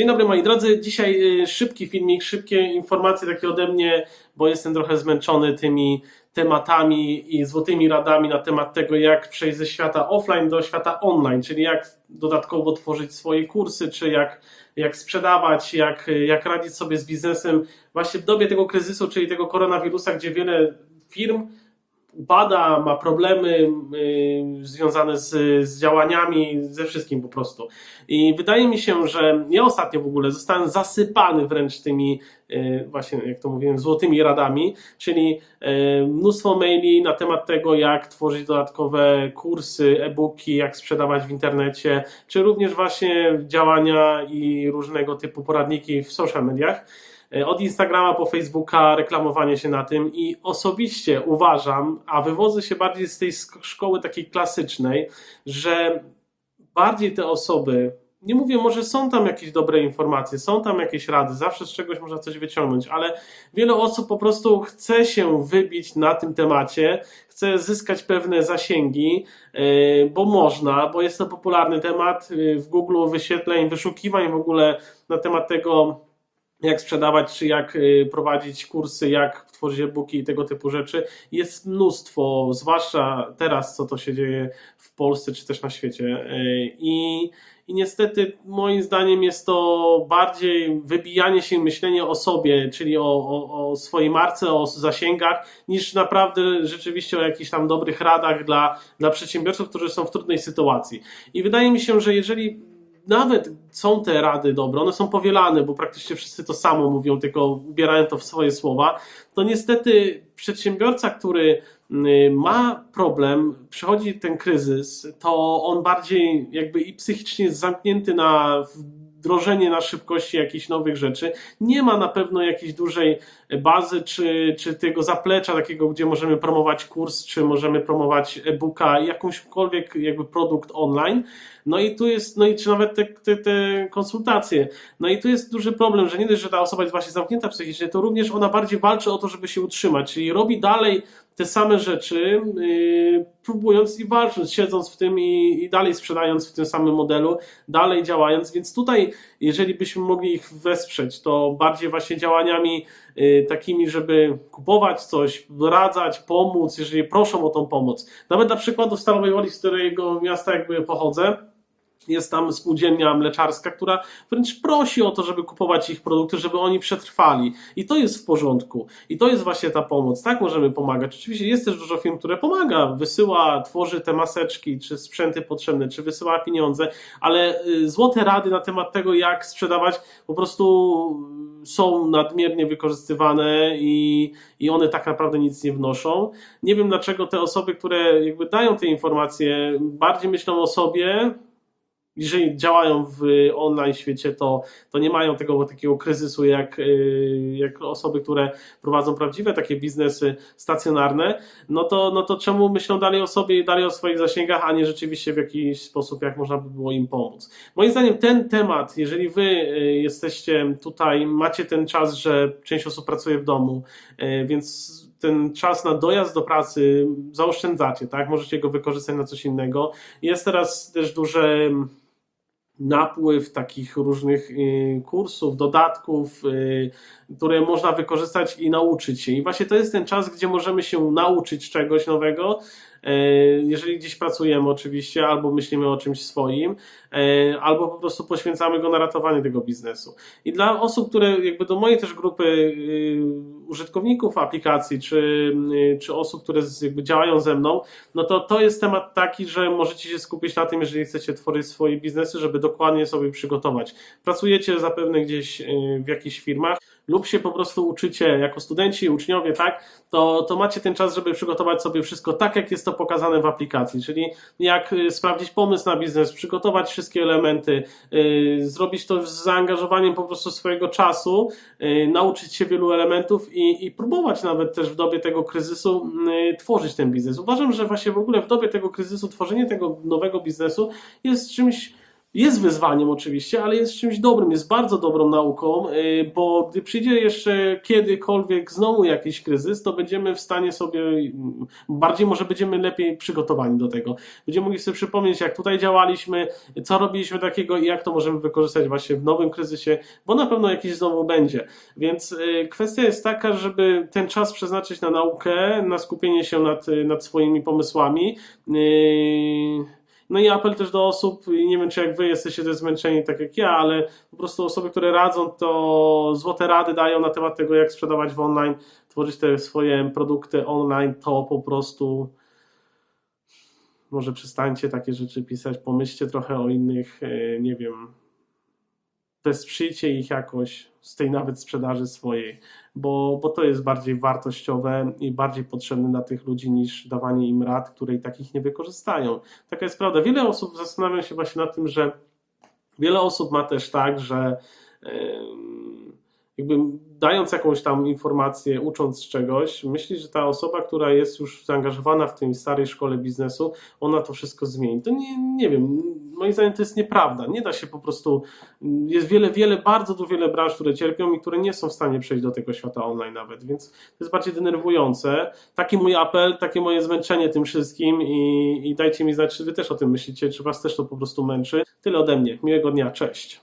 Dzień dobry moi drodzy, dzisiaj y, szybki filmik, szybkie informacje takie ode mnie, bo jestem trochę zmęczony tymi tematami i złotymi radami na temat tego, jak przejść ze świata offline do świata online, czyli jak dodatkowo tworzyć swoje kursy, czy jak, jak sprzedawać, jak, jak radzić sobie z biznesem. Właśnie w dobie tego kryzysu, czyli tego koronawirusa, gdzie wiele firm upada, ma problemy y, związane z, z działaniami, ze wszystkim po prostu. I wydaje mi się, że ja ostatnio w ogóle zostałem zasypany wręcz tymi, y, właśnie jak to mówiłem, złotymi radami, czyli y, mnóstwo maili na temat tego, jak tworzyć dodatkowe kursy, e-booki, jak sprzedawać w internecie, czy również właśnie działania i różnego typu poradniki w social mediach od Instagrama po Facebooka, reklamowanie się na tym i osobiście uważam, a wywodzę się bardziej z tej szkoły takiej klasycznej, że bardziej te osoby, nie mówię, może są tam jakieś dobre informacje, są tam jakieś rady, zawsze z czegoś można coś wyciągnąć, ale wiele osób po prostu chce się wybić na tym temacie, chce zyskać pewne zasięgi, yy, bo można, bo jest to popularny temat. Yy, W Google wyświetleń, wyszukiwań w ogóle na temat tego, jak sprzedawać, czy jak y, prowadzić kursy, jak tworzyć e-booki i tego typu rzeczy. Jest mnóstwo, zwłaszcza teraz, co to się dzieje w Polsce, czy też na świecie. Y, I, i niestety, moim zdaniem, jest to bardziej wybijanie się, myślenie o sobie, czyli o, o, o swojej marce, o zasięgach, niż naprawdę rzeczywiście o jakichś tam dobrych radach dla, dla przedsiębiorców, którzy są w trudnej sytuacji. I wydaje mi się, że jeżeli nawet są te rady dobre, one są powielane, bo praktycznie wszyscy to samo mówią, tylko ubierają to w swoje słowa, to niestety przedsiębiorca, który y, ma problem, przychodzi ten kryzys, to on bardziej jakby i psychicznie jest zamknięty na wdrożenie na szybkości jakichś nowych rzeczy. Nie ma na pewno jakiejś dużej bazy, czy, czy tego zaplecza takiego, gdzie możemy promować kurs, czy możemy promować e-booka, jakąśkolwiek jakby produkt online. No i tu jest, no i czy nawet te, te, te konsultacje. No i tu jest duży problem, że nie dość, że ta osoba jest właśnie zamknięta psychicznie, to również ona bardziej walczy o to, żeby się utrzymać, czyli robi dalej te same rzeczy, yy, próbując i walcząc, siedząc w tym i, i dalej sprzedając w tym samym modelu, dalej działając, więc tutaj, jeżeli byśmy mogli ich wesprzeć, to bardziej właśnie działaniami yy, takimi, żeby kupować coś, radzać, pomóc, jeżeli proszą o tą pomoc. Nawet na przykładu w Stalowej Woli, z którego miasta jakby pochodzę, jest tam spółdzielnia mleczarska, która wręcz prosi o to, żeby kupować ich produkty, żeby oni przetrwali. I to jest w porządku. I to jest właśnie ta pomoc. Tak możemy pomagać. Oczywiście jest też dużo firm, które pomaga, wysyła, tworzy te maseczki, czy sprzęty potrzebne, czy wysyła pieniądze, ale y, złote rady na temat tego, jak sprzedawać, po prostu są nadmiernie wykorzystywane i, i one tak naprawdę nic nie wnoszą. Nie wiem dlaczego te osoby, które jakby dają te informacje, bardziej myślą o sobie, jeżeli działają w online świecie, to, to nie mają tego takiego kryzysu jak, y, jak osoby, które prowadzą prawdziwe takie biznesy stacjonarne, no to, no to czemu myślą dalej o sobie i dalej o swoich zasięgach, a nie rzeczywiście w jakiś sposób, jak można by było im pomóc. Moim zdaniem ten temat, jeżeli wy y, jesteście tutaj, macie ten czas, że część osób pracuje w domu, y, więc ten czas na dojazd do pracy zaoszczędzacie, tak? Możecie go wykorzystać na coś innego. Jest teraz też duże napływ takich różnych y, kursów, dodatków, y, które można wykorzystać i nauczyć się. I właśnie to jest ten czas, gdzie możemy się nauczyć czegoś nowego, jeżeli gdzieś pracujemy oczywiście, albo myślimy o czymś swoim, albo po prostu poświęcamy go na ratowanie tego biznesu. I dla osób, które jakby do mojej też grupy użytkowników aplikacji, czy, czy osób, które jakby działają ze mną, no to to jest temat taki, że możecie się skupić na tym, jeżeli chcecie tworzyć swoje biznesy, żeby dokładnie sobie przygotować. Pracujecie zapewne gdzieś w jakichś firmach, lub się po prostu uczycie jako studenci, uczniowie, tak, to, to macie ten czas, żeby przygotować sobie wszystko tak, jak jest to pokazane w aplikacji, czyli jak sprawdzić pomysł na biznes, przygotować wszystkie elementy, yy, zrobić to z zaangażowaniem po prostu swojego czasu, yy, nauczyć się wielu elementów i, i próbować nawet też w dobie tego kryzysu yy, tworzyć ten biznes. Uważam, że właśnie w ogóle w dobie tego kryzysu tworzenie tego nowego biznesu jest czymś jest wyzwaniem oczywiście, ale jest czymś dobrym, jest bardzo dobrą nauką, yy, bo gdy przyjdzie jeszcze kiedykolwiek znowu jakiś kryzys, to będziemy w stanie sobie, mm, bardziej może będziemy lepiej przygotowani do tego. Będziemy mogli sobie przypomnieć, jak tutaj działaliśmy, co robiliśmy takiego i jak to możemy wykorzystać właśnie w nowym kryzysie, bo na pewno jakiś znowu będzie. Więc yy, kwestia jest taka, żeby ten czas przeznaczyć na naukę, na skupienie się nad, nad swoimi pomysłami. No i apel też do osób, nie wiem czy jak wy jesteście zmęczeni tak jak ja, ale po prostu osoby, które radzą, to złote rady dają na temat tego, jak sprzedawać w online, tworzyć te swoje produkty online, to po prostu może przestańcie takie rzeczy pisać, pomyślcie trochę o innych, e, nie wiem, wesprzyjcie ich jakoś z tej nawet sprzedaży swojej, bo, bo to jest bardziej wartościowe i bardziej potrzebne dla tych ludzi niż dawanie im rad, które i takich nie wykorzystają. Taka jest prawda. Wiele osób zastanawia się właśnie nad tym, że wiele osób ma też tak, że jakby dając jakąś tam informację, ucząc czegoś, myśli, że ta osoba, która jest już zaangażowana w tej starej szkole biznesu, ona to wszystko zmieni. To nie, nie wiem, moim zdaniem to jest nieprawda. Nie da się po prostu, jest wiele, wiele, bardzo tu wiele branż, które cierpią i które nie są w stanie przejść do tego świata online nawet, więc to jest bardziej denerwujące. Taki mój apel, takie moje zmęczenie tym wszystkim i, i dajcie mi znać, czy wy też o tym myślicie, czy was też to po prostu męczy. Tyle ode mnie. Miłego dnia, cześć.